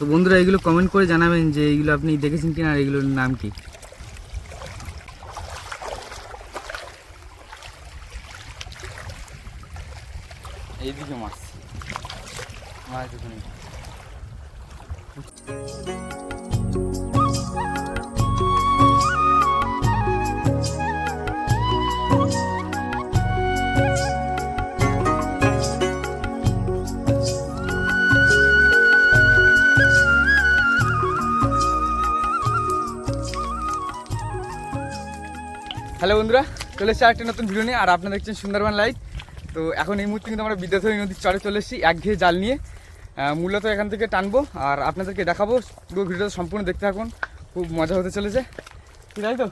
তো বন্ধুরা, এগুলো কমেন্ট করে জানাবেন যে এইগুলো আপনি দেখেছেন কিনা আর এগুলোর নাম কি? এইদিকে মাছ মাছ হ্যালো বন্ধুরা, চলে এসেছি আরেকটা নতুন ভিডিও নিয়ে, আর আপনারা দেখছেন সুন্দরবন লাইভ তো এখন এই মুহূর্তে কিন্তু আমরা বিদ্যাধরী নদীর চরে চলে এসেছি একঘেয়ে জাল নিয়ে। মূলত এখান থেকে টানবো, আর আপনাদেরকে দেখাবো, পুরো ভিডিওটা সম্পূর্ণ দেখতে থাকুন, খুব মজা হতে চলেছে। কি তাই তো?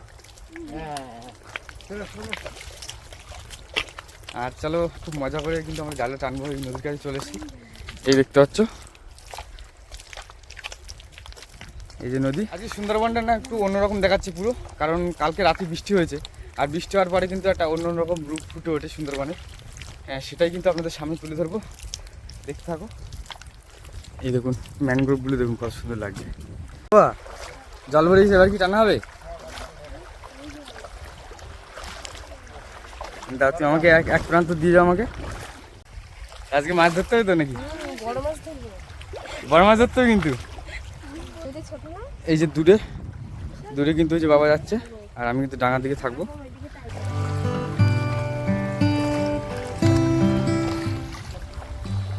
আর চলো, খুব মজা করে কিন্তু আমরা জালে টানবো, এই নদীর কাছে চলে এসেছি। এই দেখতে পাচ্ছ? এই যে নদী। আজকে সুন্দরবনটা না একটু অন্যরকম দেখাচ্ছে পুরো, কারণ কালকে রাতে বৃষ্টি হয়েছে। আর বৃষ্টি হওয়ার পরে কিন্তু একটা অন্য রকম রূপ ফুটে ওঠে সুন্দরবনে। হ্যাঁ সেটাই কিন্তু আপনাদের সামনে তুলে ধরবো। দেখতে থাকো। এই দেখুন ম্যানগ্রোভগুলো দেখুন কত সুন্দর লাগছে। বাবা, জল ভরে এবার কি টানা হবে? দাও তুমি আমাকে এক এক প্রান্ত দিয়ে যাও আমাকে। আজকে মাছ ধরতে হবে তো নাকি? বড় মাছ ধরতে হবে কিন্তু? এই যে দূরে দূরে কিন্তু ওই যে বাবা যাচ্ছে আর আমি কিন্তু ডাঙার দিকে থাকব।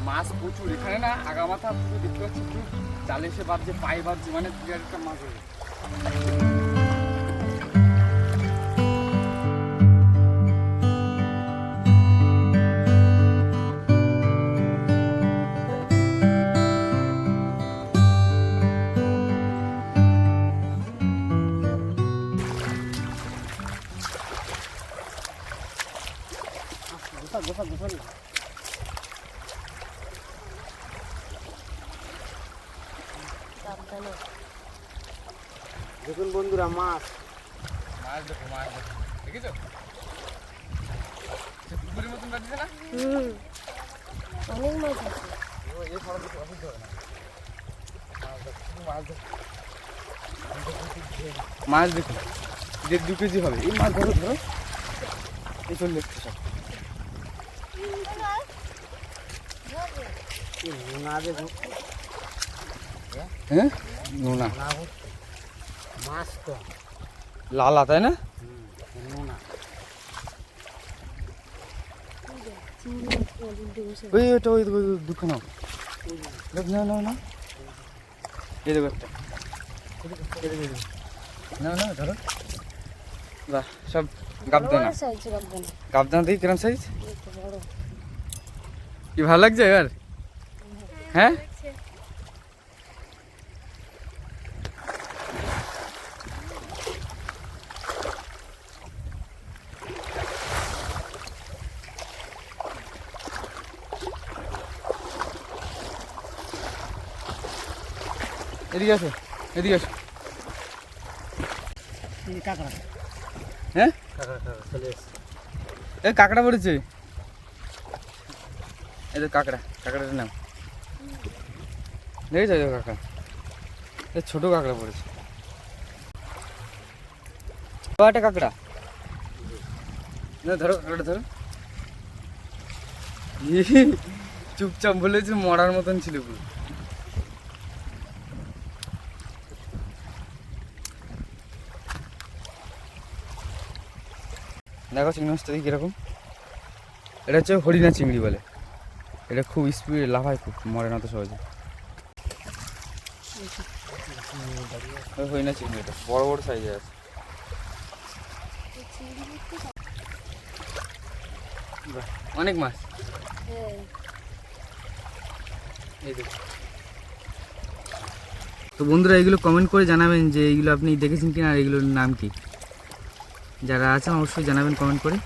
মাছ প্রচুর। এখানে না আগা মাথা পুরো দেখতে পাচ্ছি পুরো জালে এসে বাজছে পায়ে বাজছে মানে বিরাট একটা মাছ হবে সাবধানে দেখুন বন্ধুরা মাছ। মাছ দেখো মাছ দেখো। দেখেছ? পুকুরের মতন বাজছে না? হুম অনেক মাছ আছে। ও, এই ফটো দেখে অসুবিধা হবে না। মাছ দেখো, শুধু মাছ দেখো। মাছ দু কেজি হবে এই মাছ ধরো ধরো। এই চলে এসছে সব নোনা দেখুন হ্যাঁ? নোনা। না লালা তাই না? বসে ওই দুঃখ নাও। নাও নাও নাও এই দেখো একটা। নাও নাও ধরো। বাহ সব গাবদানা। গাবদানা। দেখি কিরম সাইজ কি ভালো লাগছে এবার? হ্যাঁ? এদিকে আসো এদিকে আসো। এই কাঁকড়া। হ্যাঁ? এ কাঁকড়া পড়েছে। এই তো কাঁকড়া কাঁকড়াটার নাম। দেখেছ এই কাঁকড়া? এ ছোট কাঁকড়া পড়েছে। ও একটা কাঁকড়া। না ধরো কাঁকড়া ধরো। ই, চুপচাপ বলেছে মরার মতন ছিল পুরো। দেখো চিংড়ি মাছটা দেখি কীরকম। এটা হচ্ছে হরিণা চিংড়ি বলে। এটা খুব স্পিড লাফায়, খুব মরে না তো সহজে। হরিণা চিংড়ি এটা, বড় বড় সাইজে আছে। অনেক মাছ। তো বন্ধুরা এগুলো কমেন্ট করে জানাবেন যে এইগুলো আপনি দেখেছেন কিনা আর এগুলোর নাম কি? যারা আছেন, অবশ্যই জানাবেন কমেন্ট করে।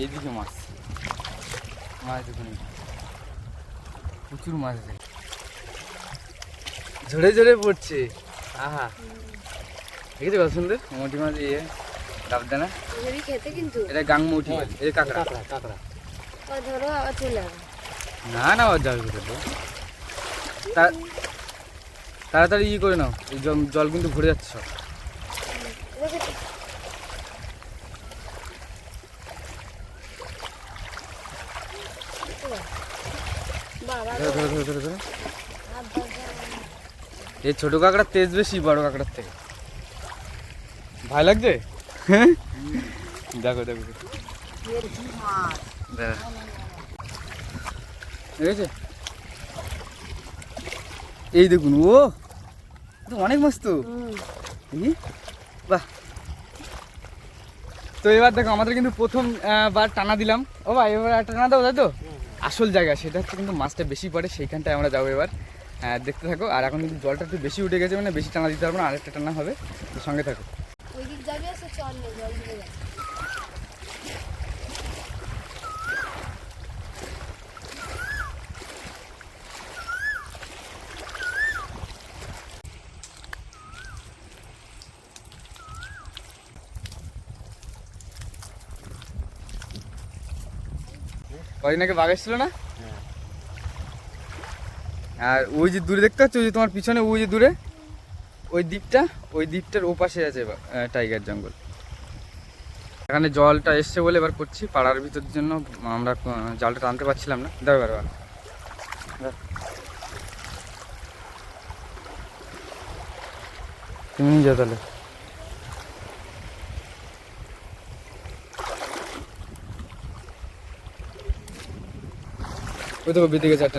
এইদিকে মাছ। মাছ দেখুন প্রচুর মাছ ঝরে ঝরে পড়ছে। আহা। দেখেছি কত সুন্দর? মোটি মাছ ইয়ে ডাবদানা। এগুলি খেতে কিন্তু। এটা গাংমুটি মাছ এই কাঁকড়া। ও ধরো আবার চলে না না আবার যাবে তো? তা- তাড়াতাড়ি ই করে নাও এই জল- জল কিন্তু ভরে যাচ্ছে সব। দেখো তো। বাবা ধরো ধরো ধর, ধর। এই ছোট কাঁকড়ার তেজ বেশি বড় কাঁকড়ার থেকে। ভয় লাগছে? হ্যাঁ? দেখো দেখো। এই দেখুন ও! অনেক মাছ তো হুম। বাহ। তো এবার দেখো আমাদের কিন্তু প্রথম বার টানা দিলাম। ও ভাই এবার টানা দাও তাই তো? আসল জায়গা সেটা হচ্ছে কিন্তু মাছটা বেশি পড়ে সেইখানটায় আমরা যাব এবার। দেখতে থাকো। আর এখন কিন্তু জলটা একটু বেশি উঠে গেছে মানে বেশি টানা দিতে পারব না আরেকটা টানা হবে। তো সঙ্গে থাকো। কদিন আগে বাঘ এসেছিল না? হ্যাঁ আর ওই যে দূরে দেখতে পাচ্ছ ওই যে তোমার পিছনে ওই যে দূরে? ওই দ্বীপটা ওই দ্বীপটার ওপাশে আছে টাইগার জঙ্গল। এখানে জলটা এসছে বলে এবার করছি পাড়ার ভিতর জন্য আমরা জালটা টানতে পারছিলাম না। দাও এবার। তুমি যাও তাহলে। ওই তো বিদিকে চারটে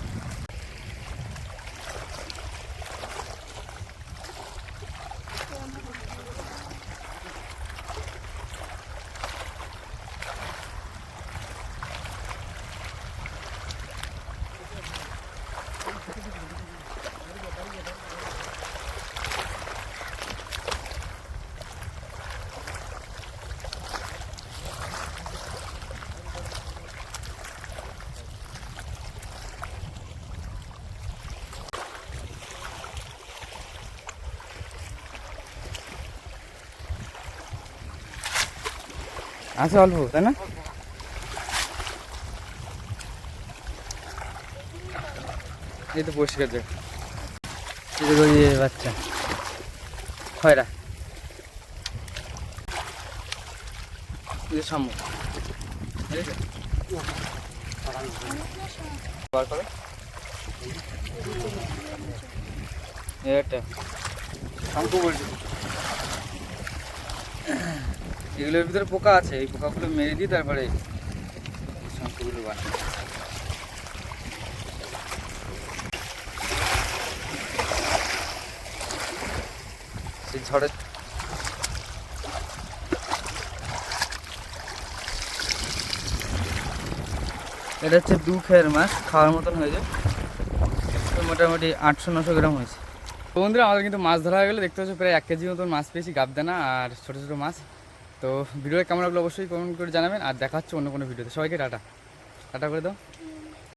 আছে অল্প, তাই না? এই তো পরিষ্কার জায়গা। বাচ্চা। খয়রা। শামুক বার করো। এটা বলছি। এগুলোর ভিতরে পোকা আছে, এই পোকাগুলো মেরে দিই, তারপরে শঙ্কুগুলো বানাই সেই এটা হচ্ছে দু খেয়ের মাছ, খাওয়ার মতন হয়েছে তো মোটামুটি আটশো নশো গ্রাম হয়েছে। বন্ধুরা, আমাদের কিন্তু মাছ ধরা হয়ে গেলে। দেখতে পাচ্ছ, প্রায় এক কেজি মতন মাছ পেয়েছি, গাবদানা আর ছোটো ছোটো মাছ। তো ভিডিওটা কেমন লাগল অবশ্যই কমেন্ট করে জানাবেন, আর দেখা হচ্ছে অন্য কোনো ভিডিওতে। সবাইকে টাটা। টাটা করে দাও।